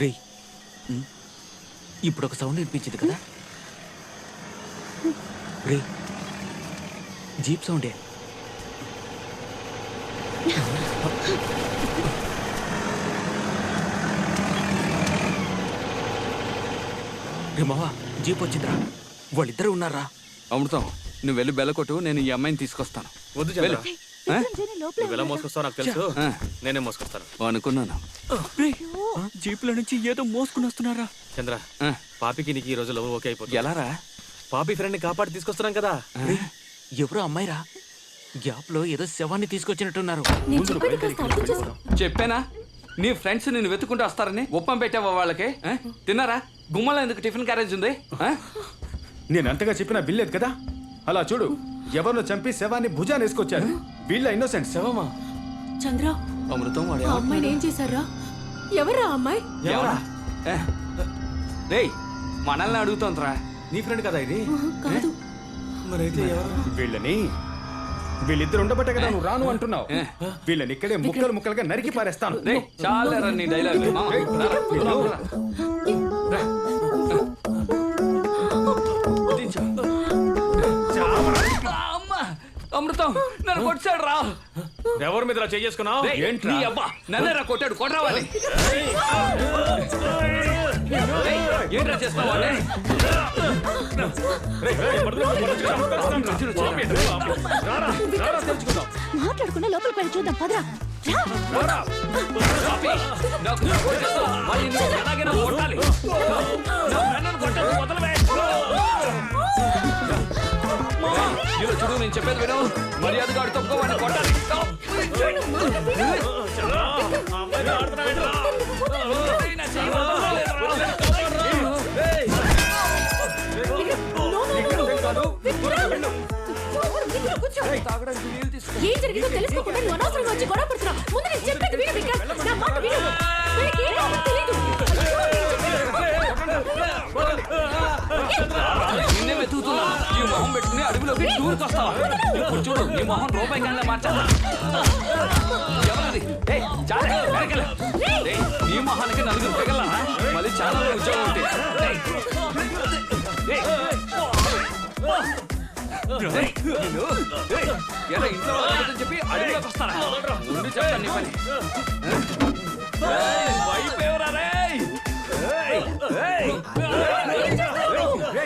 రే ఇప్పుడు ఒక సౌండ్ వినిపించింది కదా? రే జీప్ సౌండే. రే మావా జీప్ వచ్చిందిరా. వాళ్ళిద్దరు ఉన్నారా? అమృతం నువ్వు వెళ్ళి బెల్ల కొట్టు నేను ఈ అమ్మాయిని తీసుకొస్తాను. వద్దు వెళ్ళు? నువ్వు ఎలా మోసుకొస్తావు నాకు తెలుసు. ఆ. నేనే మోసుకొస్తాను. అనుకున్నాను. జీప్ల నుంచి ఏదో మోసుకుని వస్తున్నారా? చంద్ర పాపికి నీకు ఈ రోజు లవ్ ఓకే అయిపోతుంది. ఎలారా? పాపి ఫ్రెండ్ని కాపాడి తీసుకొస్తున్నాం కదా. ఎవరో అమ్మాయిరా? గ్యాప్లో ఏదో శవాన్ని తీసుకొచ్చినట్టున్నారు. నేను చెప్పానా? నీ ఫ్రెండ్స్ నిన్ను వెతుకుంటూ వస్తారని ఉప్పం పెట్టావా వాళ్ళకి? తిన్నారా? గుమ్మలో ఎందుకు టిఫిన్ క్యారేజ్ ఉంది? ఆ? నేను అంతగా చెప్పినా బిల్లేదు కదా? అలా చూడు ఎవరినో చంపి శవాన్ని భుజాన్ని వేసుకొచ్చారు. వీళ్ళ ఇన్నోసెంట్ శవమా చంద్ర అమృతం వాడు ఆ అమ్మాయిని ఏం చేశారా? ఎవరా ఆ అమ్మాయి? ఎవరా? ఏ? రేయ్ మనల్ని అడుగుతోందిరా. నీ ఫ్రెండ్ కదా ఇది? ఆహా, కాదు. మరైతే ఎవరు? వీళ్ళని? వీళ్ళిద్దరు ఉండబట్టే కదా నువ్వు రాను అంటున్నావు. ఏ. వీళ్ళని ఇక్కడే ముక్కలు ముక్కలుగా నరికి పారేస్తాను. రేయ్ చాలరా నీ డైలాగ్ అమృతం నన్ను కొట్టాడు రా ఎవరి మీద చేసుకున్నావు? నీ అబ్బా నన్నే రా కొట్టాడు కొట్టరావాలి రేయ్, ఏంట్రా చేస్తావా మాట్లాడకుండా లోపలికి వెళ్ళి చూద్దాం పదరా ఎలాగైనా కొట్టాలి చూడు నేను చెప్పేది విను. మర్యాదగా ఆడు తప్పుకో వాడిని కొట్టాలి తాగడానికి నీళ్ళు తీసుకో. ఏం జరిగిందో తెలుసుకోకుండా నువ్వు అనవసరంగా వచ్చి గొడవ పడుతున్నావు. ముందు నేను చెప్పేది విను విక్రమ్ నా మాట విను. అడవిలోకి వస్తావా ఇప్పుడు చూడు నీ మొహం రూపాయి కన్నా మార్చాలా? ఎవరది? ఏయ్, చాలే, ఏయ్, నీ మొహానికి నలుగురు పెగల మళ్ళీ చాలా ఉద్యోగం ఉంటే. ఎలా ఇంట్లో వాళ్ళని చెప్పి అడవిలోకి వస్తారా? ముందు చెప్తాను నీ పని. భయపేవరా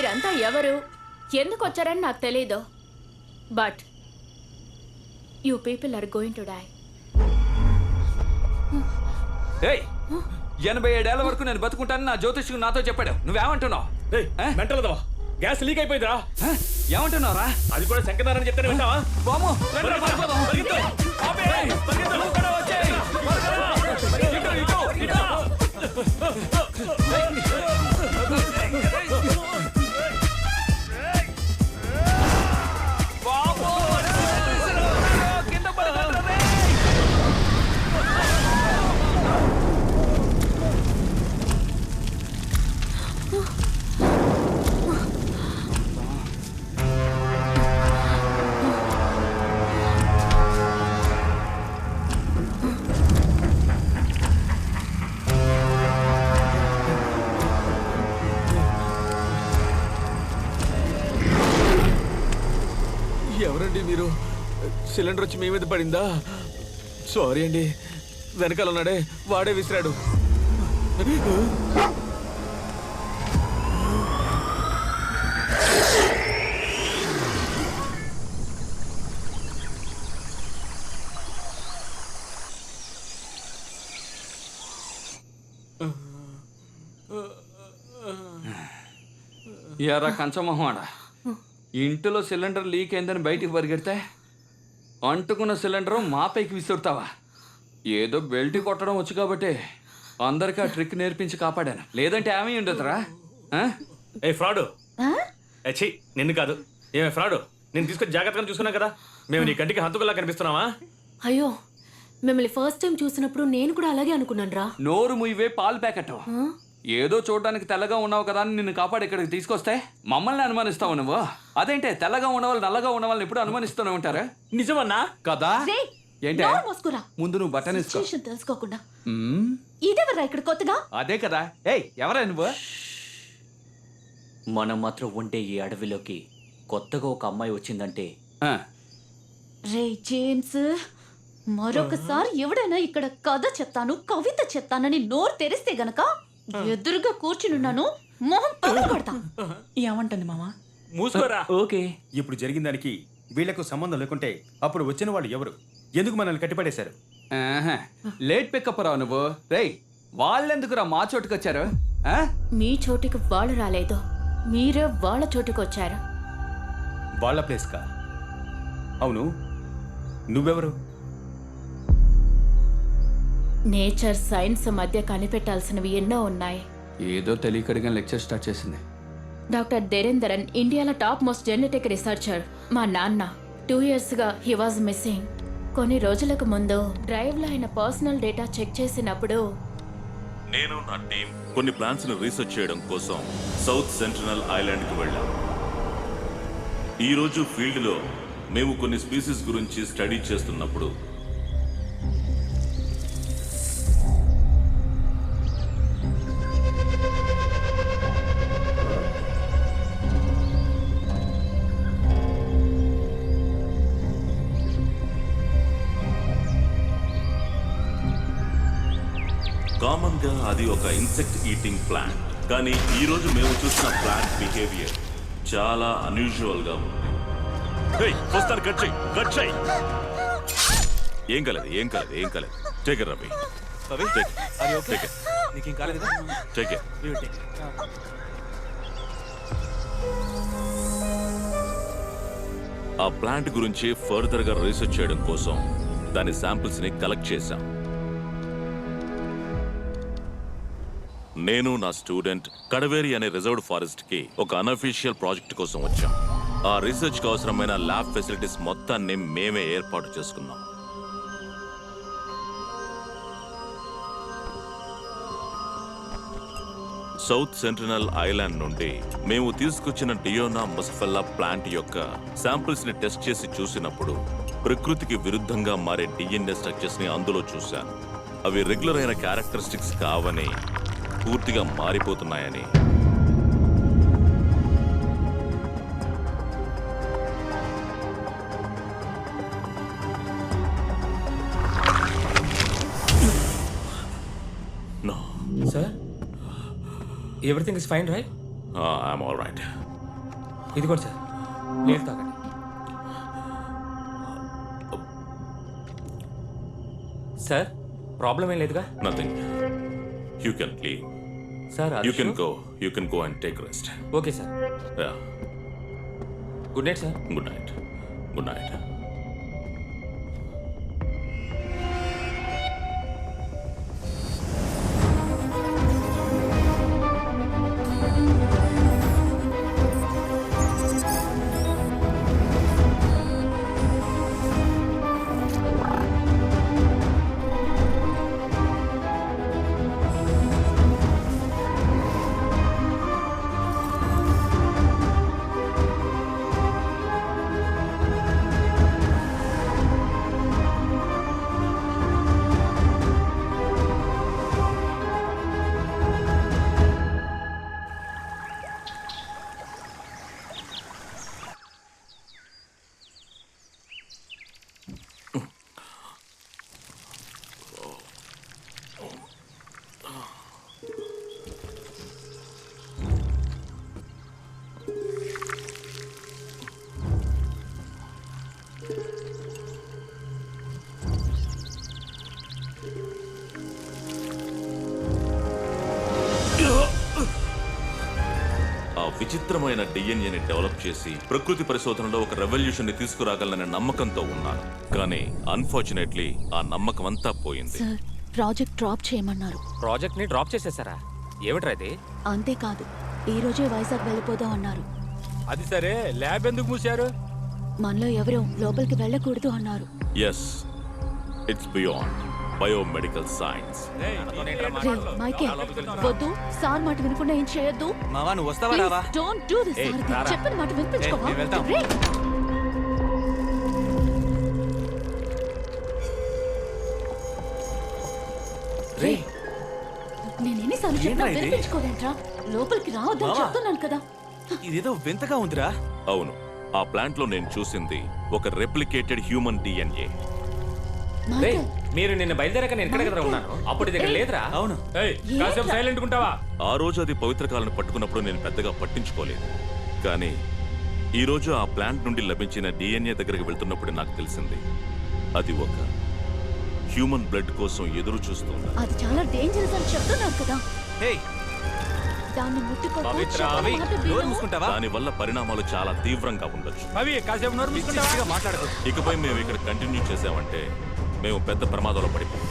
మీరంతా ఎవరు? ఎందుకు వచ్చారని నాకు తెలీదు. But you people are going to die ఏయ్ ఎనభై ఏడేళ్ళ వరకు నేను బతుకుంటానని నా జ్యోతిష్కు నాతో చెప్పాడు. నువ్వేమంటున్నావు? గ్యాస్ లీక్ అయిపోయిందిరా? ఏమంటున్నావురా? అది కూడా శంకదారని చెప్తానే వింటావా? బాము ఎవరండి మీరు? సిలిండర్ వచ్చి మీ మీద పడిందా? సారీ అండి. వెనకాల ఉన్నాడే వాడే విసిరాడు. ఎరా కంచమొహమాడా? ఇంటిలో సిలిండర్ లీక్ అయిందని బయటికి పరిగెడితే అంటుకున్న సిలిండర్ మా పైకి విసురుతావా? ఏదో బెల్ట్ కొట్టడం వచ్చు కాబట్టి అందరికీ ఆ ట్రిక్ నేర్పించి కాపాడాను. లేదంటే ఏమీ ఉండదురా. ఆ? ఏ ఫ్రాడ్. ఛీ నిన్ను కాదు. ఏమే ఫ్రాడ్ నేను తీసుకొని జాగ్రత్తగా చూసుకున్నా కదా? మేము నీ కంటికి హంతుకులా కనిపిస్తున్నావా? అయ్యో మిమ్మల్ని ఫస్ట్ టైం చూసినప్పుడు నేను కూడా అలాగే అనుకున్నాను రా నోరు ముయ్యవే పాలు ప్యాకెట్ ఏదో చూడడానికి తెల్లగా ఉన్నావు కదా అని నిన్ను కాపాడి ఇక్కడికి తీసుకొస్తే మమ్మల్ని అనుమానిస్తావు నువ్వు. అదేంటే తెల్లగా ఉన్నవాళ్ళు నల్లగా ఉన్న వాళ్ళని ఎప్పుడు అనుమానిస్తూనే ఉంటారా? నిజమన్నా? కదా? రేయ్, ఏంటే? నోరు మూసుకోరా? ముందు నువ్వు బటన్ ఇసుకో సిచ్యుయేషన్ తెలుసుకోకుండా. మ్మ్. ఇదేవర్రా ఇక్కడ కొత్తగా? అదే కదా. ఏయ్ ఎవరా నువ్వు? మనం మాత్రం ఉండే ఈ అడవిలోకి కొత్తగా ఒక అమ్మాయి వచ్చిందంటే ఆ, రే జేమ్స్ మరొకసారి ఎవడైనా ఇక్కడ కథ చెప్తాను కవిత చెప్తానని నోరు తెరిస్తే గనక ఎదురుగా కూర్చునున్నాను మొహం పగలగొడతా. ఏమంటుంది మామా? మూసుకోరా. ఓకే. ఇప్పుడు జరిగిన దానికి వీళ్ళకు సంబంధం లేకుంటే అప్పుడు వచ్చిన వాళ్ళు ఎవరు? ఎందుకు మనల్ని కట్టిపడేశారు? ఆహా. లేట్ పికప్ రావు నువ్వు. రేయ్ వాళ్ళెందుకురా మా చోటుకు వచ్చారు ఆ? మీ చోటికి వాళ్ళు రాలేదు. మీరే వాళ్ళ చోటుకి వచ్చారు వాళ్ళ ప్లేస్ కా అవును. నువ్వెవరు? నేచర్ సైన్స్ మధ్య కనిపెట్టాల్సినవి ఎన్నో ఉన్నాయి. ఏదో తెలియకడిగా లెక్చర్ స్టార్ట్ చేసింది. డాక్టర్ దేరేందరన్ ఇండియాలో టాప్ మోస్ట్ జెనెటిక్ రీసెర్చర్. మా నాన్న టూ ఇయర్స్గా హీ వాజ్ మిస్సింగ్. కొన్ని రోజులకు ముందు డ్రైవ్లో ఆయన పర్సనల్ డేటా చెక్ చేసినప్పుడు నేను నా టీం కొన్ని ప్లాన్స్ని రీసెర్చ్ చేయడం కోసం సౌత్ సెంట్రల్ ఐలాండ్కి వెళ్ళాం. ఈ రోజు ఫీల్డ్లో మేము కొన్ని స్పీసీస్ గురించి స్టడీ చేస్తున్నప్పుడు ఒక ఇన్సెక్ట్ ఈటింగ్ ప్లాంట్ కానీ ఈ రోజు మేము చూసిన ప్లాంట్ బిహేవియర్ చాలా అన్యూజువల్గా ఉంది కట్ చేయి కట్ చేయి. ఏం కలదు ఏం కలదు ఏం కలదు. టేక్ రవి రవి టేక్ నీకేం కాలేదు కదా? టేక్ ఆ ప్లాంట్ గురించి ఫర్దర్గా రీసెర్చ్ చేయడం కోసం దాని శాంపిల్స్ని కలెక్ట్ చేశాం. నేను నా స్టూడెంట్ కడవేరి అనే రిజర్వ్డ్ ఫారెస్ట్కి ఒక అనఫీషియల్ ప్రాజెక్ట్ కోసం వచ్చాం. ఆ రీసెర్చ్కి అవసరమైన ల్యాబ్ ఫెసిలిటీస్ మొత్తాన్ని మేమే ఏర్పాటు చేసుకున్నాం. సౌత్ సెంట్రనల్ ఐలాండ్ నుండి మేము తీసుకొచ్చిన డియోనా ముసఫల్లా ప్లాంట్ యొక్క శాంపిల్స్ని టెస్ట్ చేసి చూసినప్పుడు ప్రకృతికి విరుద్ధంగా మారే డిఎన్ఏ స్ట్రక్చర్స్ని అందులో చూశాను. అవి రెగ్యులర్ అయిన క్యారెక్టరిస్టిక్స్ కావని పూర్తిగా మారిపోతున్నాయని. No sir everything is fine right I'm all right ఇదిగోండి సార్ నీళ్ళు తాగండి. సార్ ప్రాబ్లం ఏం లేదుగా? Nothing you can leave sir you can go you can go and take rest okay sir good night sir good night good night విచిత్రమైన డిఎన్ఏని develop చేసి ప్రకృతి పరిశోధనలో ఒక రెవల్యూషన్ని తీసుకురాగలననే నమ్మకంతో ఉన్నాను కానీ అన్ఫార్చునేట్లీ ఆ నమ్మకం అంతా పోయింది. సార్ ప్రాజెక్ట్ డ్రాప్ చేయమన్నారు. ప్రాజెక్ట్ని డ్రాప్ చేసేసారా? ఏమిట్రా ఇది? అంతేకాదు ఈ రోజే వైజాగ్ వెళ్ళిపోదాం అన్నారు. అది సరే ల్యాబ్ ఎందుకు మూసారు మనలో ఎవరూ లోపలికి వెళ్ళకూడదు అన్నారు. Yes it's beyond biomedical science వద్దు సార్ మాట వినకుండా ఏం చేయొద్దు. మావా నువ్వు వస్తావా రావా? Don't do this. చెప్పిన మాట వినిపించుకోవా వెళ్తాం. రే. రే నేను ఎన్నిసార్లు చెప్పినా? వినిపించుకోలేంట్రా లోపలికి రావద్దని. చెప్తున్నాను కదా. ఇదేదో వింతగా ఉందిరా. అవును ఆ ప్లాంట్లో నేను చూసింది ఒక రెప్లికేటెడ్ హ్యూమన్ డిఎన్ఏ మీరు నిన్న బయలుదేరాక నేను ఎక్కడ కదా ఉన్నాను. అప్పుడు ఇది ఇక్కడ లేదురా. అవును. కాసేపు సైలెంట్ ఉంటావా ఆ రోజు అది పవిత్ర కాలను పట్టుకున్నప్పుడు నేను పెద్దగా పట్టించుకోలేదు. కానీ ఈ రోజు ఆ ప్లాంట్ నుండి లభించిన డిఎన్ఏ దగ్గరికి వెళ్తున్నప్పుడు నాకు తెలిసింది. అది ఒక హ్యూమన్ బ్లడ్ కోసం ఎదురు చూస్తుంది అది చాలా డేంజరస్ అని చెప్తున్నాను కదా. హే! దాన్ని ముట్టుకోకు పవిత్ర చెప్పిన అవి మాట నోరు విను. మూసుకుంటావా? దాని వల్ల పరిణామాలు చాలా తీవ్రంగా ఉండొచ్చు. అవి కాసేపు నోరు మూసుకుంటావా? మాట్లాడకు ఇకపై మేము ఇక్కడ కంటిన్యూ చేసామంటే మేము పెద్ద ప్రమాదంలో పడిపోయి.